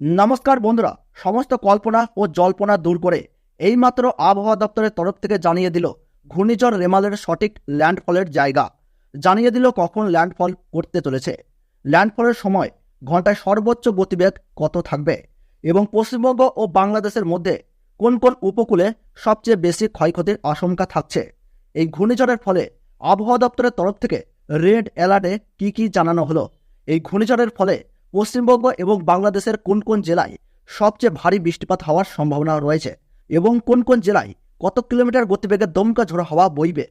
নমস্কার বন্ধুরা, সমস্ত কল্পনা ও জল্পনা দূর করে এইমাত্র আবহাওয়া দপ্তরের তরফ থেকে জানিয়ে দিল ঘূর্ণিঝড় রেমালের সঠিক ল্যান্ডফলের জায়গা। জানিয়ে দিল কখন ল্যান্ডফল করতে চলেছে। ল্যান্ডফলের সময় ঘন্টায় সর্বোচ্চ গতিবেগ কত থাকবে এবং পশ্চিমবঙ্গ ও বাংলাদেশের মধ্যে কোন কোন উপকূলে সবচেয়ে বেশি ক্ষয়ক্ষতির আশঙ্কা থাকছে? এই ঘূর্ণিঝড়ের ফলে আবহাওয়া দপ্তরের তরফ থেকে রেড অ্যালার্টে কি কি জানানো হলো? এই ঘূর্ণিঝড়ের ফলে পশ্চিমবঙ্গ এবং বাংলাদেশের কোন কোন জেলায় সবচেয়ে ভারী বৃষ্টিপাত হওয়ার সম্ভাবনা রয়েছে এবং কোন কোন জেলায় কত কিলোমিটার গতিবেগে দমকা ঝোড়ো হাওয়া বইবে?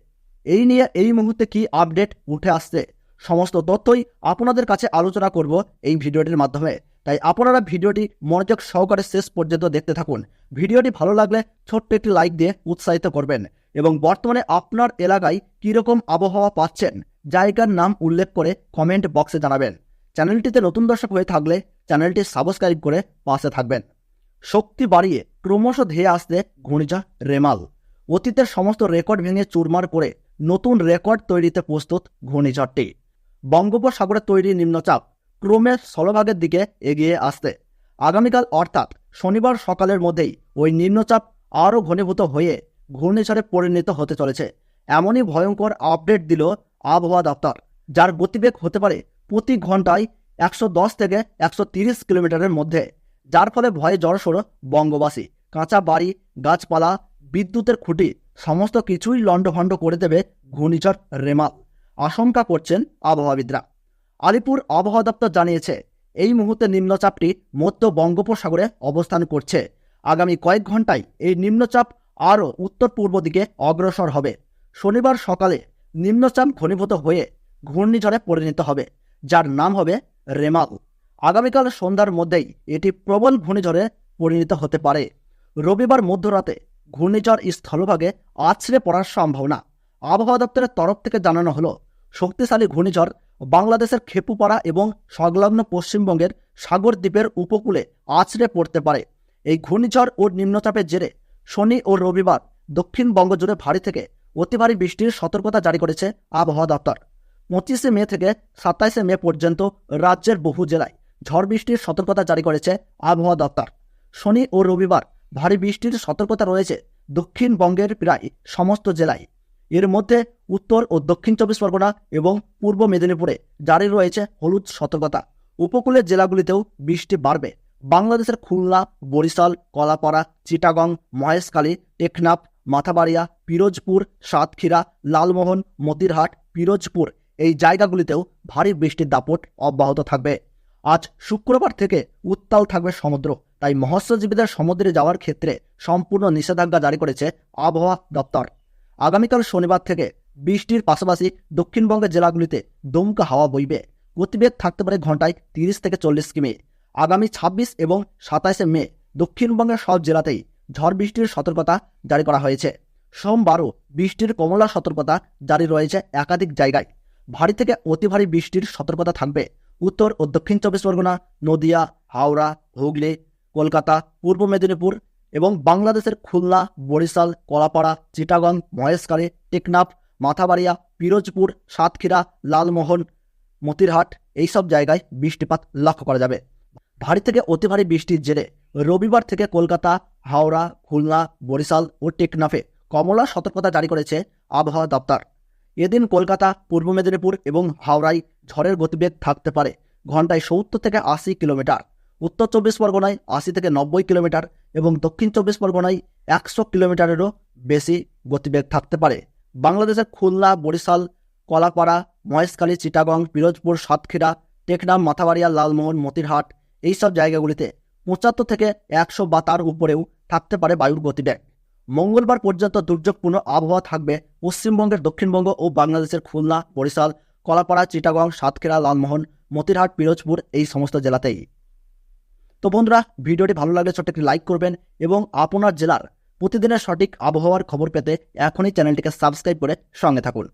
এই নিয়ে এই মুহূর্তে কি আপডেট উঠে আসছে? সমস্ত তথ্যই আপনাদের কাছে আলোচনা করব এই ভিডিওটির মাধ্যমে। তাই আপনারা ভিডিওটি মনোযোগ সহকারে শেষ পর্যন্ত দেখতে থাকুন। ভিডিওটি ভালো লাগলে ছোট্ট একটি লাইক দিয়ে উৎসাহিত করবেন এবং বর্তমানে আপনার এলাকায় কীরকম আবহাওয়া পাচ্ছেন জায়গার নাম উল্লেখ করে কমেন্ট বক্সে জানাবেন। চ্যানেলটিতে নতুন দর্শক হয়ে থাকলে চ্যানেলটি সাবস্ক্রাইব করে পাশে থাকবেন। শক্তি বাড়িয়ে ক্রমশ ধেয়ে আসতে ঘূর্ণিঝড় রেমাল। অতীতের সমস্ত রেকর্ড ভেঙে চুরমার করে নতুন রেকর্ড তৈরিতে প্রস্তুত ঘূর্ণিঝড়টি। বঙ্গোপসাগরে তৈরি নিম্নচাপ ক্রমে স্থলভাগের দিকে এগিয়ে আসতে আগামীকাল অর্থাৎ শনিবার সকালের মধ্যেই ওই নিম্নচাপ আরও ঘনীভূত হয়ে ঘূর্ণিঝড়ে পরিণত হতে চলেছে। এমনই ভয়ঙ্কর আপডেট দিল আবহাওয়া দপ্তর, যার গতিবেগ হতে পারে প্রতি ঘন্টায় একশো দশ থেকে একশো কিলোমিটারের মধ্যে, যার ফলে ভয়ে জড়সড় বঙ্গবাসী, কাঁচা বাড়ি, গাছপালা, বিদ্যুতের খুঁটি, সমস্ত কিছুই লণ্ডভণ্ড করে দেবে ঘূর্ণিঝড় রেমাল। আশঙ্কা করছেন আবহাওয়াবিদরা। আলিপুর আবহাওয়া দপ্তর জানিয়েছে, এই মুহূর্তে নিম্নচাপটি মধ্য বঙ্গোপসাগরে অবস্থান করছে। আগামী কয়েক ঘন্টায় এই নিম্নচাপ আরও উত্তর পূর্ব দিকে অগ্রসর হবে। শনিবার সকালে নিম্নচাপ ঘনীভূত হয়ে ঘূর্ণিঝড়ে পরিণত হবে। যার নাম হবে রেমাল। আগামীকাল সন্ধ্যার মধ্যেই এটি প্রবল ঘূর্ণিঝড়ে পরিণত হতে পারে। রবিবার মধ্যরাতে ঘূর্ণিঝড় স্থলভাগে আছড়ে পড়ার সম্ভাবনা। আবহাওয়া দপ্তরের তরফ থেকে জানানো হলো, শক্তিশালী ঘূর্ণিঝড় বাংলাদেশের খেপুপাড়া এবং সংলগ্ন পশ্চিমবঙ্গের সাগর দ্বীপের উপকূলে আছড়ে পড়তে পারে। এই ঘূর্ণিঝড় ও নিম্নচাপের জেরে শনি ও রবিবার দক্ষিণবঙ্গ জুড়ে ভারী থেকে অতি ভারী বৃষ্টির সতর্কতা জারি করেছে আবহাওয়া দপ্তর। পঁচিশে মে থেকে সাতাইশে মে পর্যন্ত রাজ্যের বহু জেলায় ঝড় বৃষ্টির সতর্কতা জারি করেছে আবহাওয়া দপ্তর। শনি ও রবিবার ভারী বৃষ্টির সতর্কতা রয়েছে দক্ষিণবঙ্গের প্রায় সমস্ত জেলায়। এর মধ্যে উত্তর ও দক্ষিণ চব্বিশ পরগনা এবং পূর্ব মেদিনীপুরে জারি রয়েছে হলুদ সতর্কতা। উপকূলের জেলাগুলিতেও বৃষ্টি বাড়বে। বাংলাদেশের খুলনা, বরিশাল, কলাপাড়া, চিটাগং, মহেশখালী, টেকনাফ, মাথাবাড়িয়া, পিরোজপুর, সাতক্ষীরা, লালমোহন, মতিরহাট, পিরোজপুর এই জায়গাগুলিতেও ভারী বৃষ্টির দাপট অব্যাহত থাকবে। আজ শুক্রবার থেকে উত্তাল থাকবে সমুদ্র, তাই মৎস্যজীবীদের সমুদ্রে যাওয়ার ক্ষেত্রে সম্পূর্ণ নিষেধাজ্ঞা জারি করেছে আবহাওয়া দপ্তর। আগামীকাল শনিবার থেকে বৃষ্টির পাশাপাশি দক্ষিণবঙ্গের জেলাগুলিতে দমকা হাওয়া বইবে। গতিবেগ থাকতে পারে ঘন্টায় তিরিশ থেকে চল্লিশ কিমি। আগামী ছাব্বিশ এবং সাতাইশে মে দক্ষিণবঙ্গের সব জেলাতেই ঝড় বৃষ্টির সতর্কতা জারি করা হয়েছে। সোমবারও বৃষ্টির কমলা সতর্কতা জারি রয়েছে একাধিক জায়গায়। ভারী থেকে অতি ভারী বৃষ্টির সতর্কতা থাকবে। উত্তর ও দক্ষিণ চব্বিশ পরগনা, নদিয়া, হাওড়া, হুগলি, কলকাতা, পূর্ব মেদিনীপুর এবং বাংলাদেশের খুলনা, বরিশাল, কলাপাড়া, চিটাগং, মহেশখালী, টেকনাফ, মাথাবাড়িয়া, পিরোজপুর, সাতক্ষীরা, লালমোহন, মতিরহাট এইসব জায়গায় বৃষ্টিপাত লক্ষ্য করা যাবে। ভারী থেকে অতি ভারী বৃষ্টির জেরে রবিবার থেকে কলকাতা, হাওড়া, খুলনা, বরিশাল ও টেকনাফে কমলা সতর্কতা জারি করেছে আবহাওয়া দপ্তর। এদিন কলকাতা, পূর্ব মেদিনীপুর এবং হাওড়ায় ঝড়ের গতিবেগ থাকতে পারে। ঘন্টায় সত্তর থেকে আশি কিলোমিটার, উত্তর চব্বিশ পরগনায় আশি থেকে নব্বই কিলোমিটার এবং দক্ষিণ চব্বিশ পরগনায় একশো কিলোমিটারেরও বেশি গতিবেগ থাকতে পারে। বাংলাদেশের খুলনা, বরিশাল, কলাপাড়া, মহেশখালী, চিটাগং, পিরোজপুর, সাতক্ষীরা টেকনাম মাথাবাড়িয়া, লালমোহন, মতিরহাট এইসব জায়গাগুলিতে পঁচাত্তর থেকে একশো বা তার উপরেও থাকতে পারে বায়ুর গতিবেগ। মঙ্গলবার পর্যন্ত দুর্যোগপূর্ণ আবহাওয়া থাকবে পশ্চিমবঙ্গের দক্ষিণবঙ্গ ও বাংলাদেশের খুলনা, বরিশাল, কলাপাড়া, চিটাগং, সাতক্ষীরা, লালমোহন, মতিরহাট, পিরোজপুর এই সমস্ত জেলাতেই। তো বন্ধুরা, ভিডিওটি ভালো লাগলে ছোট্ট একটি লাইক করবেন এবং আপনার জেলার প্রতিদিনের সঠিক আবহাওয়ার খবর পেতে এখনই চ্যানেলটিকে সাবস্ক্রাইব করে সঙ্গে থাকুন।